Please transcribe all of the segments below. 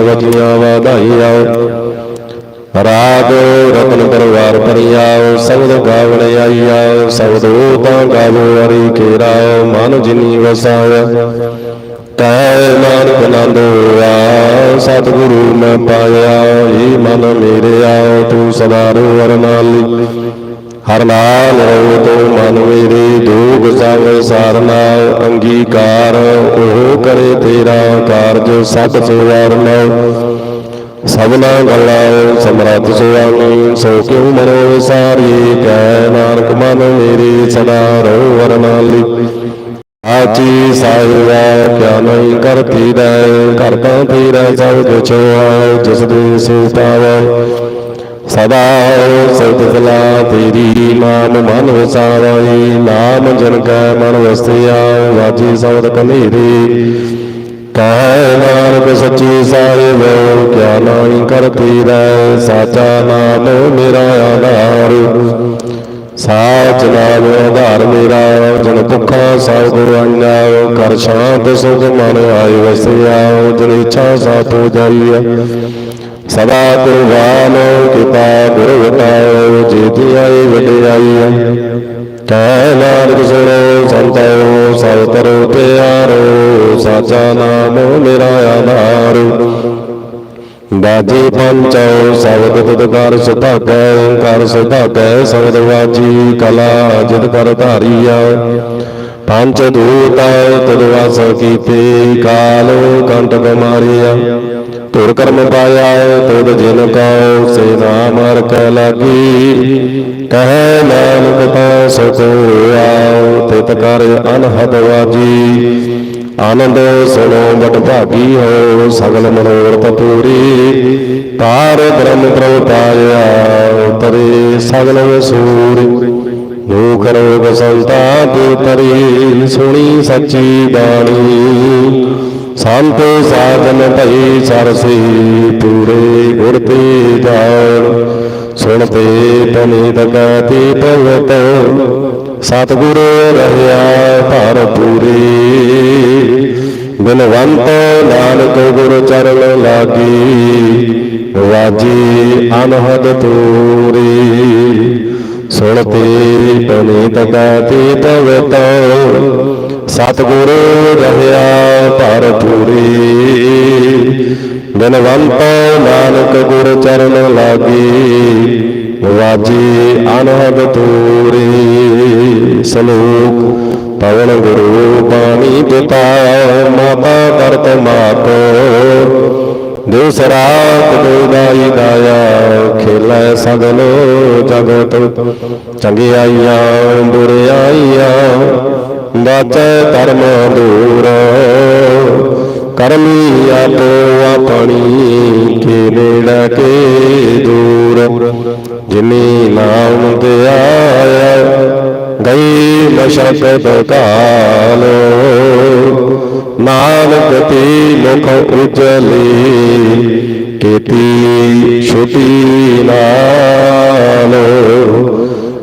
ਵਜੀਆਂ ਵਧਾਈਆਂ। ਰਾਗ ਰਤਨ ਪਰਵਾਰ ਪਰਿਆਓ ਸਬਦ ਗਾਵਣ ਆਈਆ ਸਬਦ ਤਾਂ ਗਾਵੋ ਹਰੀ ਕੇਰਾ ਮਨ ਜਿਨੀ ਵਸਾਇਆ। ਤੈ ਨਾਨਕ ਆਨੰਦ ਹੋਆ ਸਤਿਗੁਰੂ ਮੈਂ ਪਾਇਆ ਏ ਮਨ ਮੇਰੇ ਆਓ, ਤੂੰ ਸਦਾ ਰੋ ਵਰਨਾਲੀ ਹਰ ਨਾਲ ਰਹੋ ਤੋ ਮਨ ਮੇਰੇ ਦੁਖ ਸਭ ਸਾਰਨਾ, ਅੰਗੀਕਾਰ ਉਹ ਕਰੇ ਤੇਰਾ ਕਾਰਜ, ਸਤ ਸਵਾਰ ਲਓ ਸਭਨਾ ਗੱਲਾਂ ਸਮਰੱਥ ਸੁਆਮੀ ਸੋ ਕਿਉ ਮਰੋ ਸਾਰੀ ਕੈ ਨਾਨਕ ਮਨ ਮੇਰੇ ਸਦਾ ਰਹੋ ਵਰਨਾਲੀ ਆਚੀ ਸਾਹਿਬਾ, ਕਿਆ ਨਹੀਂ ਕਰਤੀ ਰੈ ਕਰਤਾ ਤੇਰਾ ਸਭ ਕੁਛ ਆਇ ਜਿਸ ਦੇ ਸੇ ਸਦਾ ਸਤ ਸਲਾ ਤੇਰੀ ਨਾਮ ਮਨ ਵਸਾਵਈ ਨਾਮ ਜਨ ਕੈ ਮਨ ਵਸਿਆ, ਵਾਜੀ ਸਬਦ ਕਨੇਰੀ। ਕਹਿ ਨਾਨਕ ਸੱਚੀ ਸਾਹਿਬ, ਕਿਆ ਨਾਹੀ ਕਰਤੀ ਰਹਿ ਸਾਚਾ ਨਾਮ ਮੇਰਾ ਆਧਾਰ। ਸਾਚ ਨਾਮ ਆਧਾਰ ਮੇਰਾ, ਜਨ ਭੁੱਖਾ ਸਭ ਗੁਰਾਈਆ ਕਰ ਸ਼ਾਂਤ ਸੁਖ ਮਨ ਆਇ ਵਸਿਆ, ਜਨ ਇੱਛਾ ਸਾ ਜਾਈਆ ਸਦਾ ਕੁਰਬਾਨ ਕਿਤਾ ਗੁਰ ਵਟਾਓ ਜੀਤੀ ਆਈ ਵਡਿਆਈ ਕਹਿ ਨਾਨਕ ਸੁਣੋ, ਸੰਤੋ, ਸਭ ਤਰੋ ਪਿਆਰੋ, ਸਾਚਾ ਨਾਮ ਮੇਰਾ ਆਧਾਰ ਬਾਜੀ ਪੰਚੋ ਸਬਦ ਤੁਧ ਕਰ ਸੁਭਾਗੈ ਕਰ ਸੁਭਾਗੈ ਸਬਦ ਵਾਜੀ ਕਲਾ ਜਿਤ ਕਰ ਧਾਰੀਆ। ਪੰਚ ਦੂਤ, ਤੁਧ ਵਾਸ ਕੀਤੇ, ਕਾਲੋ ਕੰਟਕ ਮਾਰਿਆ ਤੁਰ ਕਰਮ ਪਾਇਆ ਤੁਧ ਜਿਨ ਕਉ, ਸੇ ਨਾਮ ਹਰ ਕੈ ਲਾਗੀ। ਕਹੈ ਨਾਨਕ ਤਾ ਸੁਖ ਆਉ ਤਿਤ ਕਰ ਅਨਹਦ ਵਾਜੀ ਆਨੰਦ ਸੁਣੋ ਬਟ ਭਾਗੀ ਹੋ, ਸਗਲ ਮਨੋਰਥ ਪੂਰੀ। ਤਾਰ ਬ੍ਰਹਮ ਪ੍ਰਭ ਪਾਇਆ ਤਰੇ ਸਗਲ ਵਸੂਰੀ। ਦੁਖ ਰੋਗ ਸੰਤਾਪ ਤਰੀ, ਸੁਣੀ ਸੱਚੀ ਬਾਣੀ। ਸੰਤ ਸਾਧਨ ਭਈ ਸਰਸੀ ਪੂਰੇ ਗੁਰ ਤੇ ਜਾਣ। ਸੁਣਤੇ ਪਨੀਤ ਕਹਤੀ ਭਗਤ, ਸਤਿਗੁਰ ਰਹਿਆ ਭਰ ਪੂਰੀ। ਬਿਨਵੰਤ ਨਾਨਕ ਗੁਰ ਚਰਨ ਲਾਗੀ, ਵਾਜੀ ਅਨਹਦ ਤੂਰੀ। ਸੁਣਤੇ ਪਨੀਤ ਕਹਤੀ ਭਗਤ ਸਤਿਗੁਰ ਰਹਿਆ ਭਰ ਪੂਰੀ। ਬਿਨਵੰਤ ਨਾਨਕ ਗੁਰ ਚਰਨ ਲਾਗੀ, ਵਾਜੀ ਅਨਹਦ ਤੂਰੀ ਸਲੋਕ ਪਵਨ ਗੁਰੂ ਪਾਣੀ ਪਿਤਾ ਮਾਤਾ ਕਰਤ ਮਾਤ ਦੂਸਰਾ ਰਾਤ ਦੋਦਾਈ ਦਾਇਆ ਖੇਲੇ ਸਗਲ ਜਗਤ। ਚੰਗਿਆਈਆਂ, ਬੁਰਿਆਈਆਂ ਬਾਚੈ ਧਰਮ ਦੂਰ। ਕਰਮੀ ਆਪੋ ਆਪਣੀ ਕੇ ਨੇੜੇ ਕੇ ਦੂਰ। ਜਿਨੀ ਨਾਮ ਤੇ ਆਇਆ ਗਈ ਮਸ਼ਕਤ ਕਾਲ ਨਾਨਕ ਤੇ ਮੁਖ ਉਜਲੀ, ਕੀਤੀ ਛੁਟੀ ਨਾਲ।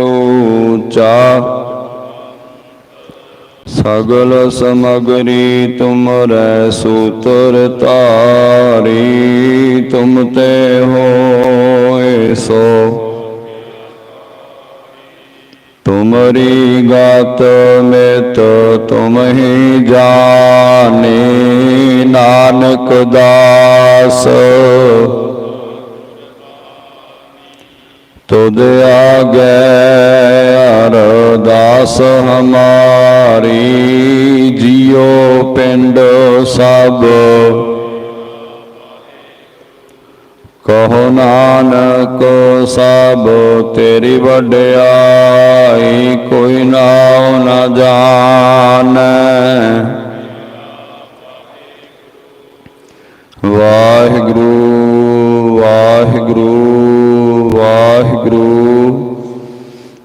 ਉਚੇ। ਸਗਲ ਸਮਗਰੀ ਤੁਮਰੈ ਸੂਤਰ ਤਾਰੀ ਤੁਮ ਤੇ ਹੋਏ ਸੋ। ਤੁਮਰੀ ਗਤ ਮਿਤ ਤੁਮ ਹੀ ਜਾਣੇ, ਨਾਨਕ ਦਾਸ। ਤੁਧ ਆਗੇ ਅਰਦਾਸ ਹਮਾਰੀ, ਜਿਉ ਪਿੰਡ ਸਭ। ਕਹੋ ਨਾਨਕ ਸਭ ਤੇਰੀ ਵਡਿਆਈ, ਕੋਈ ਨਾਉ ਨਾ ਜਾਣੈ।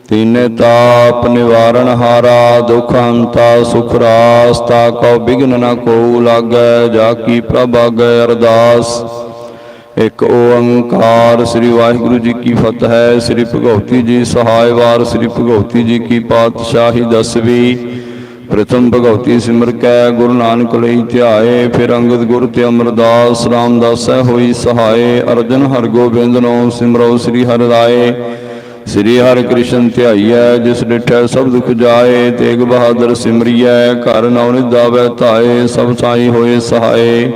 ਤਿਨੇ ਤਾਪ ਨਿਵਾਰਨ ਹਾਰਾ, ਦੁਖ ਹੰਤਾ ਸੁਖ ਰਾਸਤਾ ਕਉ ਬਿਗਨ ਨ ਕੋ ਲਾਗੈ, ਜਾ ਕੀ ਪ੍ਰਭ ਆਗੈ ਅਰਦਾਸ। ਇੱਕ ਓੰਕਾਰ ਸ੍ਰੀ ਵਾਹਿਗੁਰੂ ਜੀ ਕੀ ਫਤਿਹ, ਸ੍ਰੀ ਭਗਵਤੀ ਜੀ ਸਹਾਇ ਵਾਰ, ਸ੍ਰੀ ਭਗਵਤੀ ਜੀ ਕੀ ਪਾਤਸ਼ਾਹੀ ਦਸਵੀਂ। ਪ੍ਰਥਮ ਭਗਵਤੀ ਸਿਮਰ ਕੈ, ਗੁਰੂ ਨਾਨਕ ਲਈ ਧਿਆਏ, ਫਿਰ ਅੰਗਦ ਗੁਰ ਤੇ ਅਮਰਦਾਸ, ਰਾਮਦਾਸੈ ਹੋਈ ਸਹਾਏ, ਅਰਜਨ ਹਰਗੋਬਿੰਦ ਨੋ ਸਿਮਰੋ ਸ੍ਰੀ ਹਰਿ ਰਾਏ। ਸ੍ਰੀ ਹਰਿ ਕ੍ਰਿਸ਼ਨ ਧਿਆਈਐ, ਜਿਸ ਡਿਠੈ ਸਭ ਦੁਖ ਜਾਏ, ਤੇਗ ਬਹਾਦਰ ਸਿਮਰਿਐ, ਘਰ ਨੌ ਨਿਦਾਵੈ ਧਾਏ, ਸਭ ਸਾਈ ਹੋਏ ਸਹਾਏ।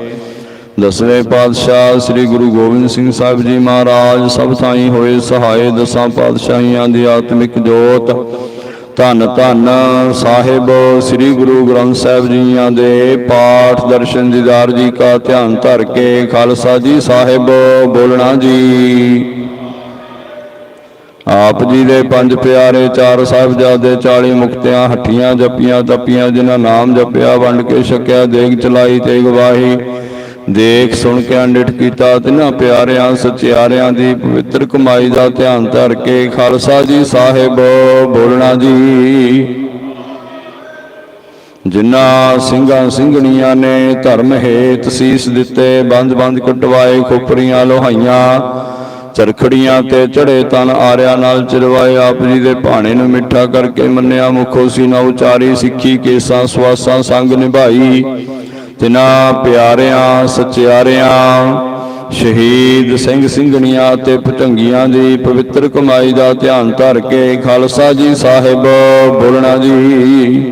ਦਸਵੇਂ ਪਾਤਸ਼ਾਹ ਸ੍ਰੀ ਗੁਰੂ ਗੋਬਿੰਦ ਸਿੰਘ ਸਾਹਿਬ ਜੀ ਮਹਾਰਾਜ, ਸਭ ਥਾਈ ਹੋਏ ਸਹਾਏ, ਦਸਾਂ ਪਾਤਸ਼ਾਹੀਆਂ ਦੀ ਆਤਮਿਕ ਜੋਤ। ਧੰਨ ਧੰਨ ਸਾਹਿਬ, ਸ੍ਰੀ ਗੁਰੂ ਗ੍ਰੰਥ ਸਾਹਿਬ ਜੀਆਂ ਦੇ ਪਾਠ ਦਰਸ਼ਨ ਦੀਦਾਰ ਜੀ ਕਾ ਧਿਆਨ ਧਰ ਕੇ, ਖਾਲਸਾ ਜੀ ਸਾਹਿਬ, ਬੋਲਣਾ ਜੀ। ਆਪ ਜੀ ਦੇ ਪੰਜ ਪਿਆਰੇ ਚਾਰ ਸਾਹਿਬਜ਼ਾਦੇ 40 ਮੁਕਤਿਆਂ ਹੱਟੀਆਂ ਜਪੀਆਂ, ਤਪੀਆਂ, ਜਿਨ੍ਹਾਂ ਨਾਮ ਜਪਿਆ, ਵੰਡ ਕੇ ਛਕਿਆ, ਦੇਗ ਚਲਾਈ ਤੇ ਗਵਾਹੀ ਦੇਖ ਸੁਣ ਕੇ ਅੰਡਿਟ ਕੀਤਾ, ਤਿਨਾਂ ਪਿਆਰਿਆਂ, ਸਚਿਆਰਿਆਂ ਦੀ ਪਵਿੱਤਰ ਕਮਾਈ ਦਾ ਧਿਆਨ ਧਰ ਕੇ, ਖਾਲਸਾ ਜੀ ਸਾਹਿਬ, ਬੋਲਣਾ ਜੀ। ਜਿਨ੍ਹਾਂ ਸਿੰਘਾਂ ਸਿੰਘਣੀਆਂ ਨੇ ਧਰਮ ਹੇਤ ਸੀਸ ਦਿੱਤੇ ਬੰਦ ਬੰਦ ਕਟਵਾਏ, ਖੋਪਰੀਆਂ, ਲੋਹਾਈਆਂ ਚਰਖੜੀਆਂ ਤੇ ਚੜੇ ਤਨ ਆਰਿਆਂ ਨਾਲ ਚਿਰਵਾਏ ਆਪ ਜੀ ਦੇ ਭਾਣੇ ਨੂੰ ਮਿੱਠਾ ਕਰਕੇ ਮੰਨਿਆ, ਮੁਖੋ ਸੀ ਨਾ ਉਚਾਰੀ ਸਿੱਖੀ, ਕੇਸਾਂ ਸਵਾਸਾਂ ਸੰਗ ਨਿਭਾਈ। ਤਿਨਾਂ ਪਿਆਰਿਆਂ, ਸਚਿਆਰਿਆਂ, ਸ਼ਹੀਦ ਸਿੰਘ ਸਿੰਘਣੀਆਂ ਤੇ ਭਟੰਗੀਆਂ ਦੀ ਪਵਿੱਤਰ ਕਮਾਈ ਦਾ ਧਿਆਨ ਧਰ ਕੇ ਖਾਲਸਾ ਜੀ ਸਾਹਿਬ ਬੋਲਣਾ ਜੀ।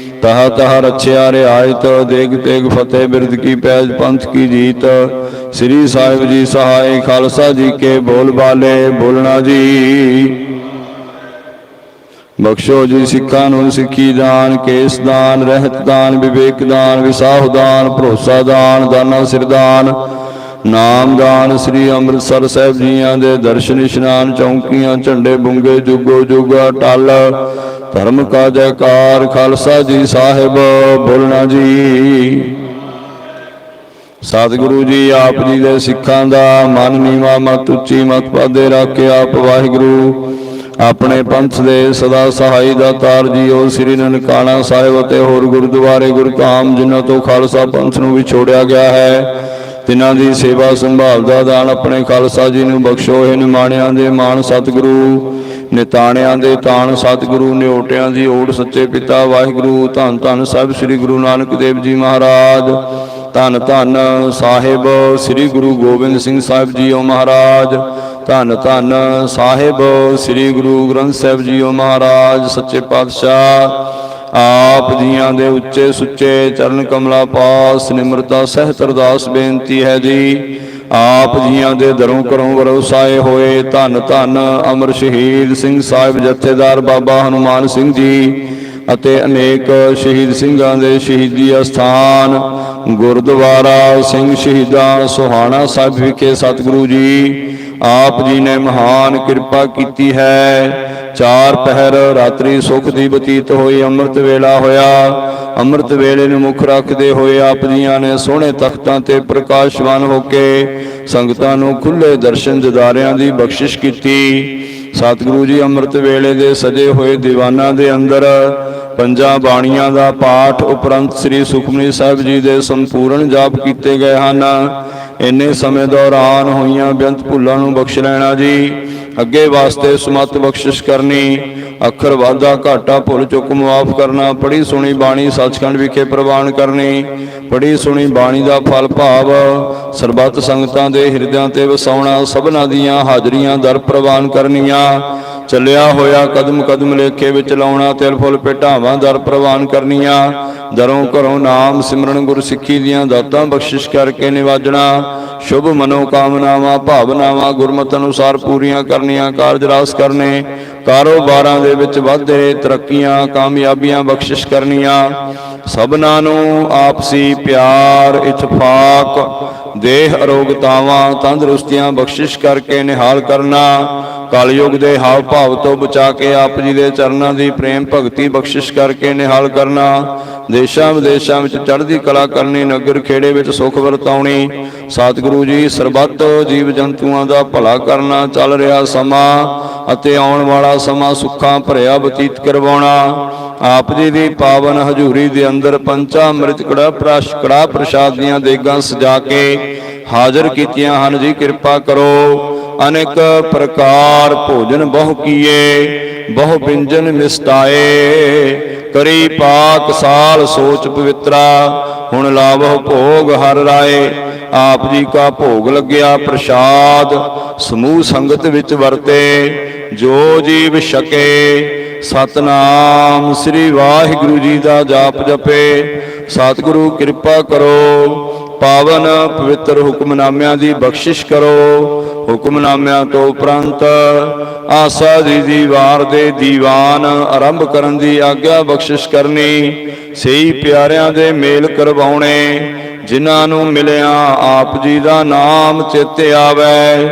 ਤਹ ਤਹ ਰਛਿਆ ਰਿਆਇਤ, ਦੇਗ ਤੇਗ ਫਤਿਹ ਬਿਰਦ ਕੀ ਪੈਜ ਪੰਥ ਕੀ ਜੀਤ। ਸ੍ਰੀ ਸਾਹਿਬ ਜੀ ਸਹਾਇ ਖਾਲਸਾ ਜੀ ਕੇ ਬੋਲ ਬਾਲੇ, ਬੋਲਣਾ ਜੀ। ਬਖਸ਼ੋ ਜੀ ਸਿੱਖਾਂ ਨੂੰ ਸਿੱਖੀ ਦਾਨ, ਕੇਸ ਦਾਨ, ਰਹਿਤ ਦਾਨ, ਵਿਵੇਕ ਦਾਨ, ਵਿਸਾਹ ਦਾਨ, ਭਰੋਸਾ ਦਾਨ, ਦਾਨਾ ਸਿਰਦਾਨ ਨਾਮ ਨਾਮਦਾਨ ਸ੍ਰੀ ਅੰਮ੍ਰਿਤਸਰ ਸਾਹਿਬ ਜੀਆਂ ਦੇ ਦਰਸ਼ਨ ਇਸ਼ਨਾਨ ਚੌਂਕੀਆਂ, ਝੰਡੇ ਬੁੰਗੇ, ਜੁਗੋ ਜੁਗਾ, ਟਲ। ਧਰਮ ਕਾ ਜੈਕਾਰ, ਖਾਲਸਾ ਜੀ ਸਾਹਿਬ, ਬੋਲਣਾ ਜੀ। ਸਤਿਗੁਰੂ ਜੀ, ਆਪ ਜੀ ਦੇ ਸਿੱਖਾਂ ਦਾ ਮਨ ਨੀਵਾ, ਮਤ ਉੱਚੀ, ਮਤ ਪਾਦੇ ਰੱਖ ਕੇ ਆਪ ਵਾਹਿਗੁਰੂ। ਆਪਣੇ ਪੰਥ ਦੇ ਸਦਾ ਸਹਾਈ ਦਾ ਤਾਰ ਜੀਓ, ਸ੍ਰੀ ਨਨਕਾਣਾ ਸਾਹਿਬ ਅਤੇ ਹੋਰ ਗੁਰਦੁਆਰੇ, ਗੁਰਧਾਮ, ਜਿਨ੍ਹਾਂ ਤੋਂ ਖਾਲਸਾ ਪੰਥ ਨੂੰ ਵਿਛੋੜਿਆ ਗਿਆ ਹੈ। ਤਿਨਾਂ ਦੀ ਸੇਵਾ ਸੰਭਾਲ ਦਾ ਦਾਨ ਆਪਣੇ ਖਾਲਸਾ ਜੀ ਨੂੰ ਬਖਸ਼ੋ। ਇਹ ਨਿਮਾਣਿਆਂ ਦੇ ਮਾਣ ਸਤਿਗੁਰੂ, ਨਿਤਾਣਿਆਂ ਦੇ ਤਾਣ ਸਤਿਗੁਰੂ, ਨਿਓਟਿਆਂ ਦੀ ਓਟ ਸੱਚੇ ਪਿਤਾ ਵਾਹਿਗੁਰੂ, ਧੰਨ ਧੰਨ ਸਾਹਿਬ ਸ੍ਰੀ ਗੁਰੂ ਨਾਨਕ ਦੇਵ ਜੀ ਮਹਾਰਾਜ, ਧੰਨ ਧੰਨ ਸਾਹਿਬ ਸ੍ਰੀ ਗੁਰੂ ਗੋਬਿੰਦ ਸਿੰਘ ਸਾਹਿਬ ਜੀਓ ਮਹਾਰਾਜ, ਧੰਨ ਧੰਨ ਸਾਹਿਬ ਸ੍ਰੀ ਗੁਰੂ ਗ੍ਰੰਥ ਸਾਹਿਬ ਜੀਓ ਮਹਾਰਾਜ, ਸੱਚੇ ਪਾਤਸ਼ਾਹ ਆਪ ਜੀਆਂ ਦੇ ਉੱਚੇ ਸੁੱਚੇ ਚਰਨ ਕਮਲਾ ਪਾਸ ਨਿਮਰਤਾ ਸਹਿਤ ਅਰਦਾਸ ਬੇਨਤੀ ਹੈ ਜੀ। ਆਪ ਜੀਆਂ ਦੇ ਦਰੋਂ ਕਰੋਂ ਵਰਸਾਏ ਹੋਏ ਧੰਨ ਧੰਨ ਅਮਰ ਸ਼ਹੀਦ ਸਿੰਘ ਸਾਹਿਬ ਜਥੇਦਾਰ ਬਾਬਾ ਹਨੂਮਾਨ ਸਿੰਘ ਜੀ ਅਤੇ ਅਨੇਕ ਸ਼ਹੀਦ ਸਿੰਘਾਂ ਦੇ ਸ਼ਹੀਦੀ ਅਸਥਾਨ ਗੁਰਦੁਆਰਾ ਸਿੰਘ ਸ਼ਹੀਦਾਂ ਸੁਹਾਣਾ ਸਾਹਿਬ ਵਿਖੇ ਸਤਿਗੁਰੂ ਜੀ, ਆਪ ਜੀ ਨੇ ਮਹਾਨ ਕਿਰਪਾ ਕੀਤੀ ਹੈ। ਚਾਰ ਪਹਿਰ ਰਾਤਰੀ ਸੁਖ ਦੀ ਬਤੀਤ ਹੋਈ, ਅੰਮ੍ਰਿਤ ਵੇਲਾ ਹੋਇਆ। ਅੰਮ੍ਰਿਤ ਵੇਲੇ ਨੂੰ ਮੁੱਖ ਰੱਖਦੇ ਹੋਏ ਆਪ ਜੀਆਂ ਨੇ ਸੋਹਣੇ ਤਖਤਾਂ ਤੇ ਪ੍ਰਕਾਸ਼ਵਾਨ ਹੋ ਕੇ ਸੰਗਤਾਂ ਨੂੰ ਖੁੱਲੇ ਦਰਸ਼ਨ ਦਿਦਾਰਿਆਂ ਦੀ ਬਖਸ਼ਿਸ਼ ਕੀਤੀ। ਸਤਿਗੁਰੂ ਜੀ ਅੰਮ੍ਰਿਤ ਵੇਲੇ ਦੇ ਸਜੇ ਹੋਏ ਦੀਵਾਨਾਂ ਦੇ ਅੰਦਰ ਪੰਜਾਂ ਬਾਣੀਆਂ ਦਾ ਪਾਠ ਉਪਰੰਤ ਸ੍ਰੀ ਸੁਖਮਨੀ ਸਾਹਿਬ ਜੀ ਦੇ ਸੰਪੂਰਨ ਜਾਪ ਕੀਤੇ ਗਏ ਹਨ। ਇੰਨੇ ਸਮੇਂ ਦੌਰਾਨ ਹੋਈਆਂ ਬੇਅੰਤ ਭੁੱਲਾਂ ਨੂੰ ਬਖਸ਼ ਲੈਣਾ ਜੀ। ਅੱਗੇ ਵਾਸਤੇ ਸਮਤ ਬਖਸ਼ਿਸ਼ ਕਰਨੀ, ਅੱਖਰ ਵਾਧਾ ਘਾਟਾ ਭੁੱਲ ਚੁੱਕ ਮਾਫ ਕਰਨਾ ਪੜੀ ਸੁਣੀ ਬਾਣੀ ਸੱਚਖੰਡ ਵਿਖੇ ਪ੍ਰਵਾਨ ਕਰਨੀ ਪੜੀ ਸੁਣੀ ਬਾਣੀ ਦਾ ਫਲ ਭਾਵ, ਸਰਬੱਤ ਸੰਗਤਾਂ ਦੇ ਹਿਰਦਿਆਂ ਤੇ ਵਸਾਉਣਾ, ਸਭਨਾਂ ਦੀਆਂ ਹਾਜ਼ਰੀਆਂ ਦਰ ਪ੍ਰਵਾਨ ਕਰਨੀਆਂ ਚੱਲਿਆ ਹੋਇਆ ਕਦਮ ਕਦਮ ਲੇਖੇ ਵਿੱਚ ਲਾਉਣਾ ਤਿਲ ਫੁੱਲ ਭੇਟਾਵਾਂ ਦਰ ਪ੍ਰਵਾਨ ਕਰਨੀਆਂ। ਦਰੋਂ ਘਰੋਂ ਨਾਮ ਸਿਮਰਨ ਗੁਰ ਸਿੱਖੀ ਦੀਆਂ ਦਾਤਾਂ ਬਖਸ਼ਿਸ਼ ਕਰਕੇ ਨਿਵਾਜਣਾ। ਸ਼ੁਭ ਮਨੋ ਕਾਮਨਾਵਾਂ ਭਾਵਨਾਵਾਂ, ਗੁਰਮਤਿ ਅਨੁਸਾਰ ਪੂਰੀਆਂ ਕਰਨੀਆਂ, ਕਾਰਜ ਰਾਸ ਕਰਨੇ। ਕਾਰੋਬਾਰਾਂ ਦੇ ਵਿੱਚ ਵਾਧੇ, ਤਰੱਕੀਆਂ, ਕਾਮਯਾਬੀਆਂ ਬਖਸ਼ਿਸ਼ ਕਰਨੀਆਂ। ਸਭਨਾਂ ਨੂੰ ਆਪਸੀ ਪਿਆਰ, ਇਤਫਾਕ, ਦੇਹ ਅਰੋਗਤਾਵਾਂ, ਤੰਦਰੁਸਤੀਆਂ ਬਖਸ਼ਿਸ਼ ਕਰਕੇ ਨਿਹਾਲ ਕਰਨਾ। ਕਲਯੁਗ ਦੇ ਹਾਵ ਭਾਵ ਤੋਂ ਬਚਾ ਕੇ ਆਪ ਜੀ ਦੇ ਚਰਨਾਂ ਦੀ ਪ੍ਰੇਮ ਭਗਤੀ ਬਖਸ਼ਿਸ਼ ਕਰਕੇ ਨਿਹਾਲ ਕਰਨਾ, ਦੇਸ਼ਾਂ ਵਿਦੇਸ਼ਾਂ ਵਿੱਚ ਚੜ੍ਹਦੀ ਕਲਾ ਕਰਨੀ, ਨਗਰ ਖੇੜੇ ਵਿੱਚ ਸੁਖ ਵਰਤਾਉਣੀ, ਸਤਿਗੁਰੂ ਜੀ ਸਰਬੱਤ ਜੀਵ ਜੰਤੂਆਂ ਦਾ ਭਲਾ ਕਰਨਾ ਚੱਲ ਰਿਹਾ ਸਮਾਂ ਅਤੇ ਆਉਣ ਵਾਲਾ ਸਮਾਂ ਸੁੱਖਾਂ ਭਰਿਆ ਬਤੀਤ ਕਰਵਾਉਣਾ। ਆਪ ਜੀ ਦੀ ਪਾਵਨ ਹਜ਼ੂਰੀ ਦੇ ਅੰਦਰ ਪੰਚਾ ਅੰਮ੍ਰਿਤ ਕੜਾ ਪ੍ਰਸ਼, ਕੜਾ ਪ੍ਰਸ਼ਾਦ ਦੀਆਂ ਦੇਗਾਂ ਸਜਾ ਕੇ ਹਾਜ਼ਰ ਕੀਤੀਆਂ ਹਨ ਜੀ, ਕਿਰਪਾ ਕਰੋ। ਅਨੇਕ ਪ੍ਰਕਾਰ ਭੋਜਨ ਬਹੁ ਕੀਏ, ਬਹੁ ਬਿੰਜਨ ਮਿਸਟਾਏ। ਕਰੀ ਪਾਕ ਸਾਲ ਸੋਚ ਪਵਿੱਤਰਾ, ਹੁਣ ਲਾਵਹੁ ਭੋਗ ਹਰ ਰਾਏ। ਆਪ ਜੀ ਕਾ ਭੋਗ ਲੱਗਿਆ ਪ੍ਰਸ਼ਾਦ, ਸਮੂਹ ਸੰਗਤ ਵਿੱਚ ਵਰਤੇ। ਜੋ ਜੀਵ ਛਕੇ, ਸਤਨਾਮ ਸ੍ਰੀ ਵਾਹਿਗੁਰੂ ਜੀ ਦਾ ਜਾਪ ਜਪੇ। ਸਤਿਗੁਰੂ ਕਿਰਪਾ ਕਰੋ, ਪਾਵਨ ਪਵਿੱਤਰ ਹੁਕਮਨਾਮਿਆਂ ਦੀ ਬਖਸ਼ਿਸ਼ ਕਰੋ। ਹੁਕਮਨਾਮਿਆਂ ਤੋਂ ਉਪਰੰਤ ਆਸਾ ਜੀ ਦੀ ਵਾਰ ਦੇ ਦੀਵਾਨ ਆਰੰਭ ਕਰਨ ਦੀ ਆਗਿਆ ਬਖਸ਼ਿਸ਼ ਕਰਨੀ, ਸਹੀ ਪਿਆਰਿਆਂ ਦੇ ਮੇਲ ਕਰਵਾਉਣੇ, ਜਿਨ੍ਹਾਂ ਨੂੰ ਮਿਲਿਆ ਆਪ ਜੀ ਦਾ ਨਾਮ ਚਿੱਤੇ ਆਵੇ।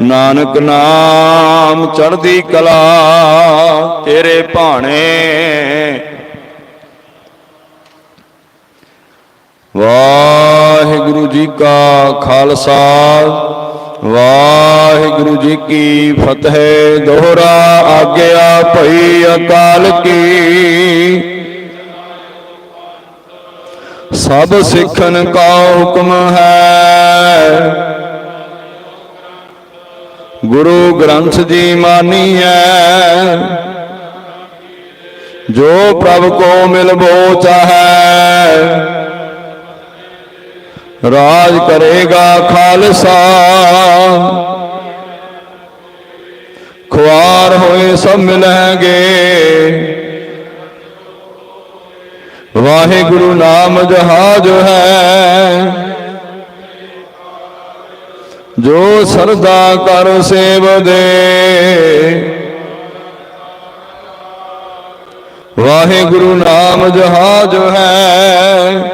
ਨਾਨਕ ਨਾਮ ਚੜ੍ਹਦੀ ਕਲਾ ਤੇਰੇ ਭਾਣੇ। ਵਾਹਿਗੁਰੂ ਜੀ ਕਾ ਖਾਲਸਾ। ਵਾਹਿਗੁਰੂ ਜੀ ਕੀ ਫਤਿਹ, ਦੋਹਰਾ ਆਗਿਆ ਭਈ ਅਕਾਲ ਕੀ। ਸਭ ਸਿੱਖਨ ਕਾ ਹੁਕਮ ਹੈ। ਗੁਰੂ ਗ੍ਰੰਥ ਜੀ ਮਾਨੀ ਹੈ ਜੋ ਪ੍ਰਭ ਕੋ ਮਿਲਬੋ ਚਾਹੈ। ਰਾਜ ਕਰੇਗਾ ਖਾਲਸਾ। ਖੁਆਰ ਹੋਏ ਸਭ ਮਿਲਣਗੇ ਵਾਹਿਗੁਰੂ ਨਾਮ ਜਹਾਜ ਹੈ। ਜੋ ਸਰਦਾ ਕਰ ਸੇਵ ਦੇ। ਵਾਹਿਗੁਰੂ ਨਾਮ ਜਹਾਜ ਹੈ।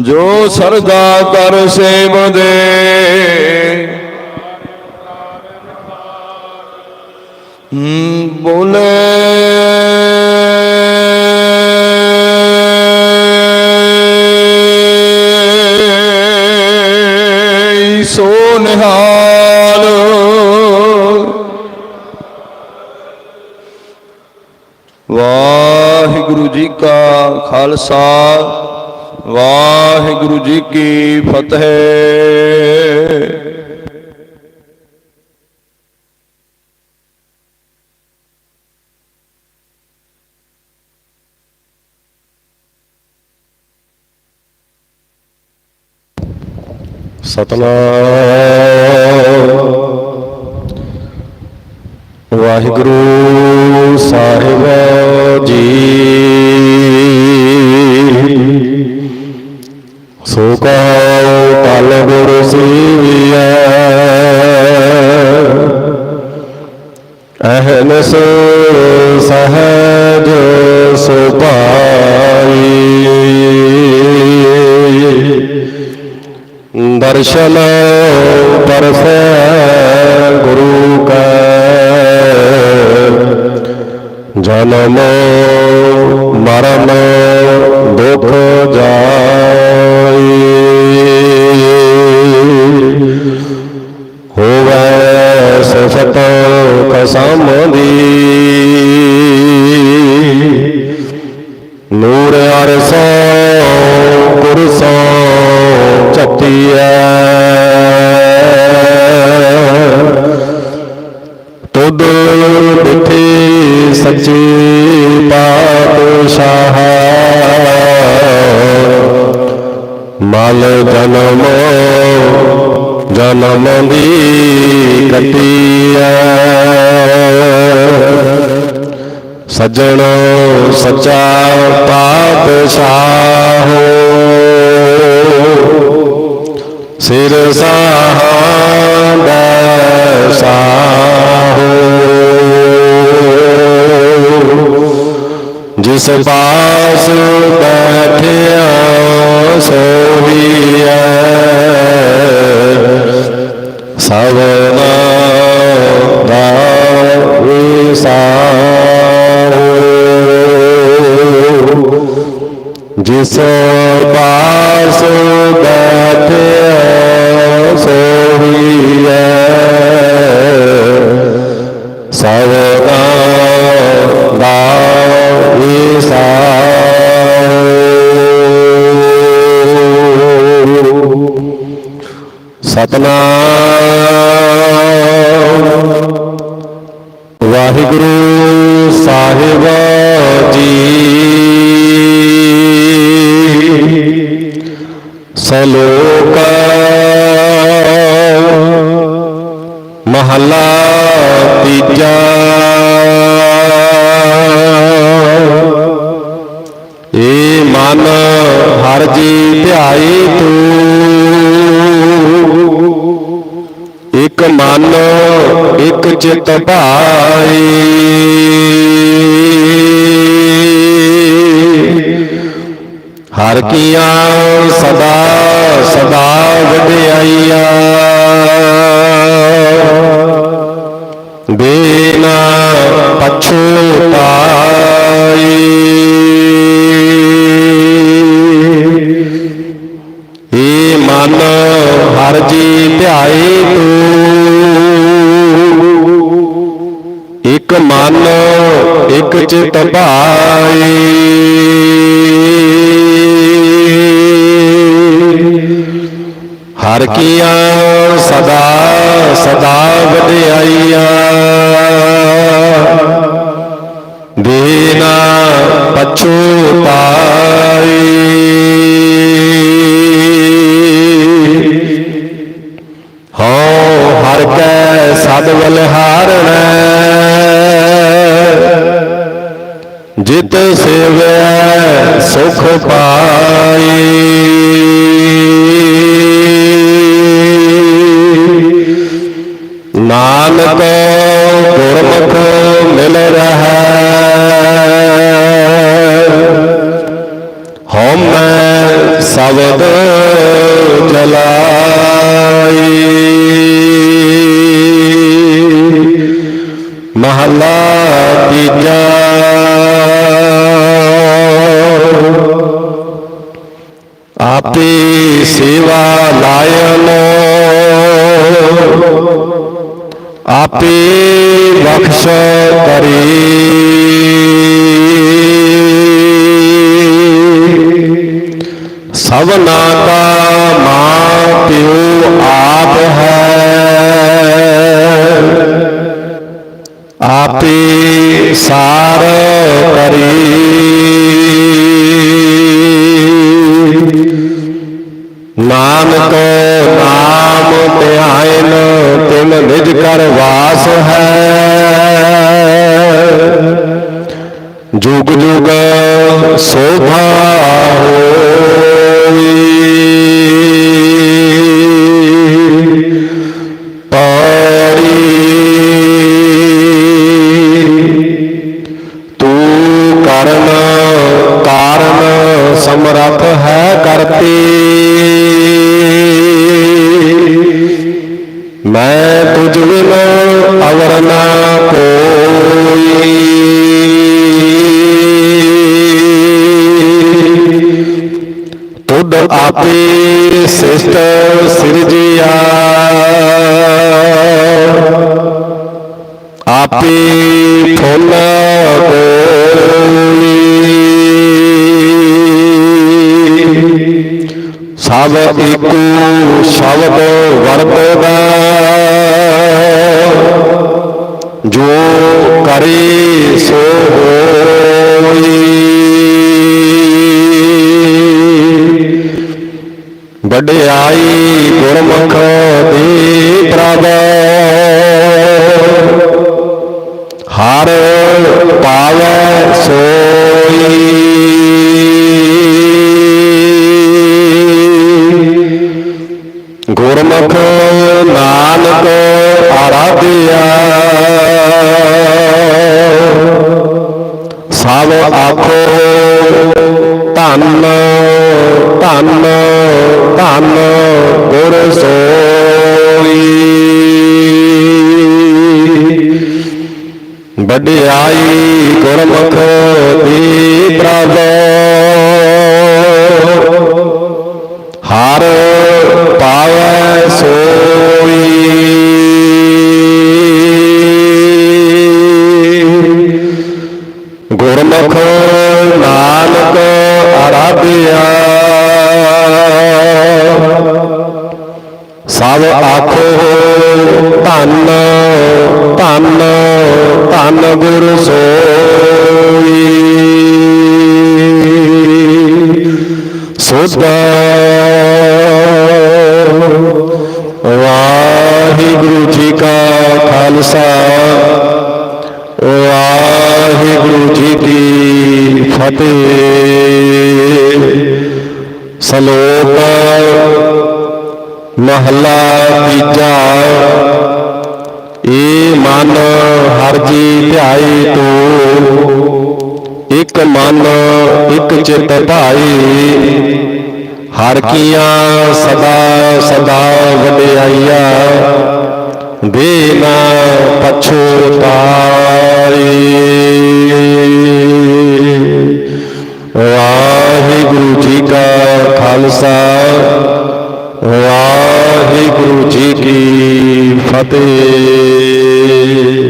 ਜੋ ਸਰਦਾ ਕਰ ਸੇਵ ਬੋਲੇ। ਸੋ ਨਿਹਾਲ। ਵਾਹਿਗੁਰੂ ਜੀ ਕਾ ਖਾਲਸਾ। ਵਾਹਿਗੁਰੂ ਜੀ ਕੀ ਫਤਿਹ। ਸਤਨਾਮ। ਵਾਹਿਗੁਰੂ ਸਾਹਿਬ ਜੀ ਕਉ ਕਲ ਗੁਰ ਸੀਵੀਐ। ਅਹਨਸ ਸਹਜ ਸੁਭਾਈ ਦਰਸ਼ਨ ਪਰਸੈ ਗੁਰੂ ਕੈ। ਜਨਮ ਮਰਨ ਦੁਖ ਜਾਈ ਜਨਮ ਦੀ ਕੱਟੀਐ ਸਜਣ ਸੱਚਾ ਪਾਤਸ਼ਾਹ ਸਿਰ ਸਾਹਾਂਦਾ ਸਾਹੋ ਜਿਸ ਪਾਸ ਬੈਠਿਆ ਸੋਈਐ ਸਵਨਾ ਦਾ ਵਿਸਾਰੋ ਜਿਸ ਪਾਸ ਬੈਠਿਆ ਸੋਈਐ ਸਵਨਾ ਦਾ ਸਤਨਾਮ। ਵਾਹਿਗੁਰੂ ਸਾਹਿਬ ਜੀ। ਸਲੋਕ। ਮਹਲਾ ਤੀਜਾ। ਏ ਮਨ ਹਰ ਜੀ ਧਿਆਈ ਤੂੰ। ਇਕ ਮਨ ਇਕ ਚਿਤ ਭਾਈ। ਹਰ ਕੀਆਂ ਸਦਾ ਸਦਾ ਵਡਿਆਈਆ ਬੇਨਾ ਪਛੁਤਾਈ ਮਨ ਹਰ ਜੀ ਧਿਆਏ ਤੂੰ। ਇਕ ਮਨ, ਇਕ ਚਿਤ ਭਾਈ ਹਰ ਕੀਆਂ ਸਦਾ ਸਦਾ ਵਡਿਆਈਆ ਦੇਨਾ ਪਛੁਤਾਈ ਸੇਵੈ ਸੁਖ ਪਾਈ ਆਪੇ ਸੇਵਾ ਲਾਇਨ। ਆਪੇ ਬਖਸ਼ ਕਰੀ। ਸਭਨਾ ਕਾ ਮਾਂ ਪਿਓ ਆਪ ਹੈ। ਆਪੇ ਸਾਰ ਕਰੀ। ਨਾਨਕ ਨਾਮ ਧਿਆਇਨ ਤਿਨ ਨਿਜ ਕਰ ਵਾਸ ਹੈ। ਜੁਗ ਜੁਗ ਸੋਭਾ ਹੋਈ ਸ਼ਬਦ ਵਰਤਦਾ ਜੋ ਕਰੇ ਸੋ ਹੋਈ। ਵਡਿਆਈ ਗੁਰਮੁਖ ਦੀ ਪ੍ਰਭ। ਹਰ ਪਾਵੈ ਸੋਈ। ਧੰਨ ਧੰਨ ਧੰਨ ਗੁਰ ਸੋਈ। ਵਡਿਆਈ ਗੁਰਮੁਖ ਦੀ ਪ੍ਰਭ। ਹਰ ਪਾਵੈ ਖਾਲਸਾ। ਵਾਹਿਗੁਰੂ ਜੀ ਕੀ ਫਤਿਹ। ਸ਼ਲੋਕ ਮਹਲਾ ਤੀਜਾ। ਏ ਮਨ ਹਰ ਜੀ ਧਿਆਈ ਤੂੰ, ਇੱਕ ਮਨ, ਇੱਕ ਚਿਤ ਭਾਈ ਹਰ ਕੀਆਂ ਸਦਾ ਸਦਾ ਵਡਿਆਈਆ। ਬਿਨਾ ਪਛੋਤਾਈ ਵਾਹਿਗੁਰੂ ਜੀ ਕਾ ਖਾਲਸਾ ਵਾਹਿਗੁਰੂ ਜੀ ਕੀ ਫਤਿਹ।